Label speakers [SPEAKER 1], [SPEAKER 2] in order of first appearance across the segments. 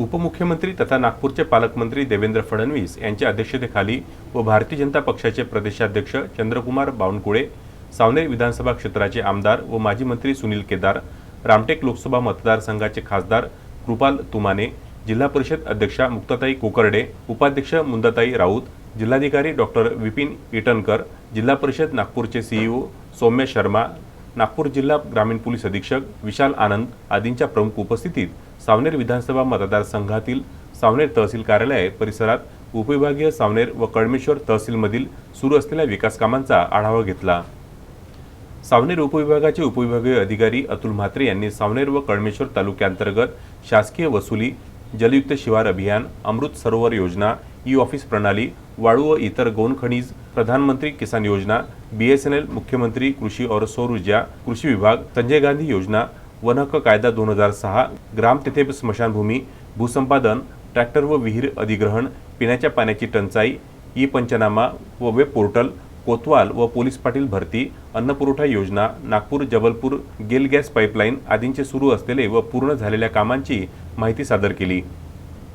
[SPEAKER 1] उपमुख्यमंत्री तथा नागपूरचे पालकमंत्री देवेंद्र फडणवीस यांच्या अध्यक्षतेखाली व भारतीय जनता पक्षाचे प्रदेशाध्यक्ष चंद्रकुमार बावनकुळे सावनेर विधानसभा क्षेत्राचे आमदार व माजी मंत्री सुनील केदार रामटेक लोकसभा मतदारसंघाचे खासदार कृपाल तुमाने जिल्हा परिषद अध्यक्षा मुक्ताताई कोकर्डे उपाध्यक्ष मुंदाताई राऊत जिल्हाधिकारी डॉक्टर विपिन इटनकर जिल्हा परिषद नागपूरचे सीईओ सौम्य शर्मा नागपूर जिल्हा ग्रामीण पोलीस अधीक्षक विशाल आनंद आदींच्या प्रमुख उपस्थितीत सावनेर विधानसभा मतदारसंघातील सावनेर तहसील कार्यालय परिसरात उपविभागीय सावनेर व कडमेश्वर तहसीलमधील सुरू असलेल्या विकास कामांचा आढावा घेतला. सावनेर उपविभागाचे उपविभागीय अधिकारी अतुल म्हात्रे यांनी सावनेर व कळमेश्वर तालुक्यांतर्गत शासकीय वसुली जलयुक्त शिवार अभियान अमृत सरोवर योजना ई ऑफिस प्रणाली वाळू व इतर गौण खनिज प्रधानमंत्री किसान योजना बीएसएनएल मुख्यमंत्री कृषी और सौर ऊर्जा कृषी विभाग संजय गांधी योजना वन हक्क कायदा दोन हजार सहा ग्राम तेथे स्मशानभूमी भूसंपादन ट्रॅक्टर व विहीर अधिग्रहण पिण्याच्या पाण्याची टंचाई ई पंचनामा व वेब पोर्टल कोतवाल व पोलीस पाटील भरती अन्नपुरवठा योजना नागपूर जबलपूर गेल गॅस पाईपलाईन आदींचे सुरू असलेले व पूर्ण झालेल्या कामांची माहिती सादर केली.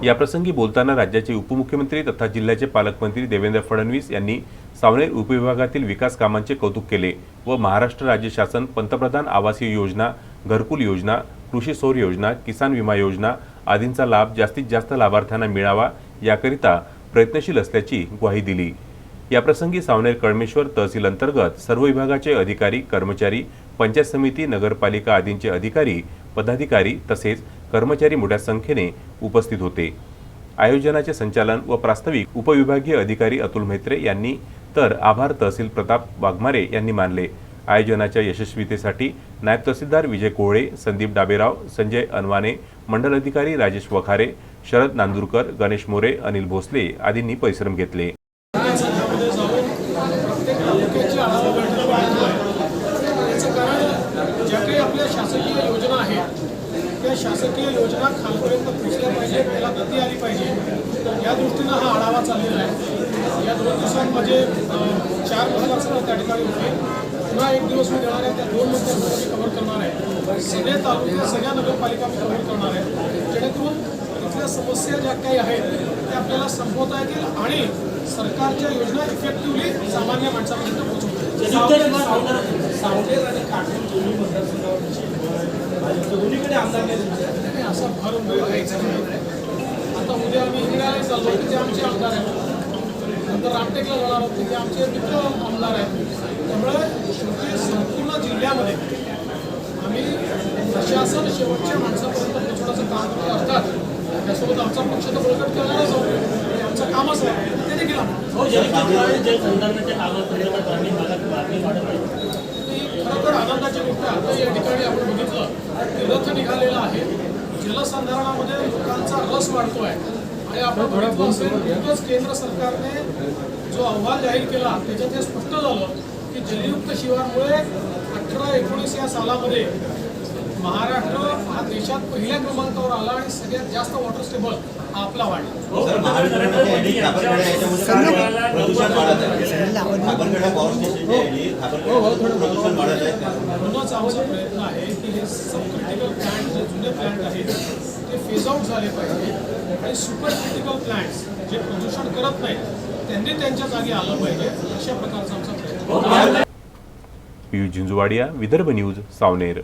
[SPEAKER 1] याप्रसंगी बोलताना राज्याचे उपमुख्यमंत्री तथा जिल्ह्याचे पालकमंत्री देवेंद्र फडणवीस यांनी सावनेर उपविभागातील विकास कामांचे कौतुक केले व महाराष्ट्र राज्य शासन पंतप्रधान आवासीय योजना घरकुल योजना कृषी सौर योजना किसान विमा योजना आदींचा लाभ जास्तीत जास्त लाभार्थ्यांना मिळावा याकरिता प्रयत्नशील असल्याची ग्वाही दिली. याप्रसंगी सावनेर कळमेश्वर तहसील अंतर्गत सर्व विभागाचे अधिकारी कर्मचारी पंचायत समिती नगरपालिका आदींचे अधिकारी पदाधिकारी तसेच कर्मचारी मोठ्या संख्येने उपस्थित होते. आयोजनाचे संचालन व प्रास्ताविक उपविभागीय अधिकारी अतुल म्हेत्रे यांनी तर आभार तहसील प्रताप वाघमारे यांनी मानले. आयोजनाच्या यशस्वीतेसाठी नायब तहसीलदार विजय कोहळे संदीप डाबेराव संजय अनवाने मंडल अधिकारी राजेश वखारे शरद नांदूरकर गणेश मोरे अनिल भोसले आदींनी परिश्रम घेतले.
[SPEAKER 2] शासकीय योजना खालपर्यंत पोचल्या पाहिजे त्याला गती आली पाहिजे. या दृष्टीनं हा आढावा चाललेला आहे. या दोन दिवसांमध्ये चार मतदारसंघ त्या ठिकाणी होते. पुन्हा एक दिवस मी देणार आहे त्या दोन मतदारसंघ मी कव्हर करणार आहे. सगळे तालुके सगळ्या नगरपालिका मी कव्हर करणार आहे. जेणेकरून तिथल्या समस्या ज्या काही आहेत त्या आपल्याला संपवता येतील आणि सरकारच्या योजना इफेक्टिव्हली सामान्य माणसापर्यंत पोहोचवतील.
[SPEAKER 3] सावनेर आणि काटून दोन्ही मतदारसंघावर दोन्हीकडे आमदार
[SPEAKER 2] आणि असा नाही. आता उद्या आम्ही हिंगण्याला चाललो तिथे आमचे आमदार आहेत. नंतर रामटेकला जाणार आहोत तिथे आमचे मित्र आमदार आहेत. त्यामुळे संपूर्ण जिल्ह्यामध्ये. आम्ही प्रशासन शेवटच्या माणसापर्यंत पोहोचवण्याचं काम करत असतात. त्यासोबत आमचा पक्ष तर बळकट करणारच आहोत. आमचं कामच आहे. ते देखील
[SPEAKER 3] हो वाढत आहे
[SPEAKER 2] खरोखर आनंदाची गोष्ट आहे. आता या ठिकाणी आपण बघितलं की रथ निघालेला आहे. जलसंधारणामध्ये लोकांचा रस वाढतोय. आणि आपण बघितलं असेल केंद्र सरकारने जो अहवाल जाहीर केला त्याच्यात हे स्पष्ट झालं. की जलयुक्त शिवारमुळे अठरा एकोणीस या सालामध्ये महाराष्ट्र हा देशात पहिल्या क्रमांकावर आला आणि सगळ्यात जास्त वॉटर स्टेबल हा आपला वाढला.
[SPEAKER 4] सर महाराष्ट्रामध्ये यांनी खापरखेडा याच्यामध्ये प्रदूषण वाढत आहे. खापरखेडा पॉवर स्टेशनच्या यांनी खापरखेडा प्रदूषण वाढत आहे.
[SPEAKER 2] म्हणूनच आमचा प्रयत्न आहे की हे सब क्रिटिकल प्लांट जे जुने प्लांट आहेत ते फेज आउट झाले पाहिजे. आणि सुपर क्रिटिकल प्लांट्स जे प्रदूषण करत नाहीत त्यांनी त्यांच्या जागी आलं पाहिजे. अशा प्रकारचा आमचा.
[SPEAKER 1] पियुष झिंजुवाडिया विदर्भ न्यूज सावनेर.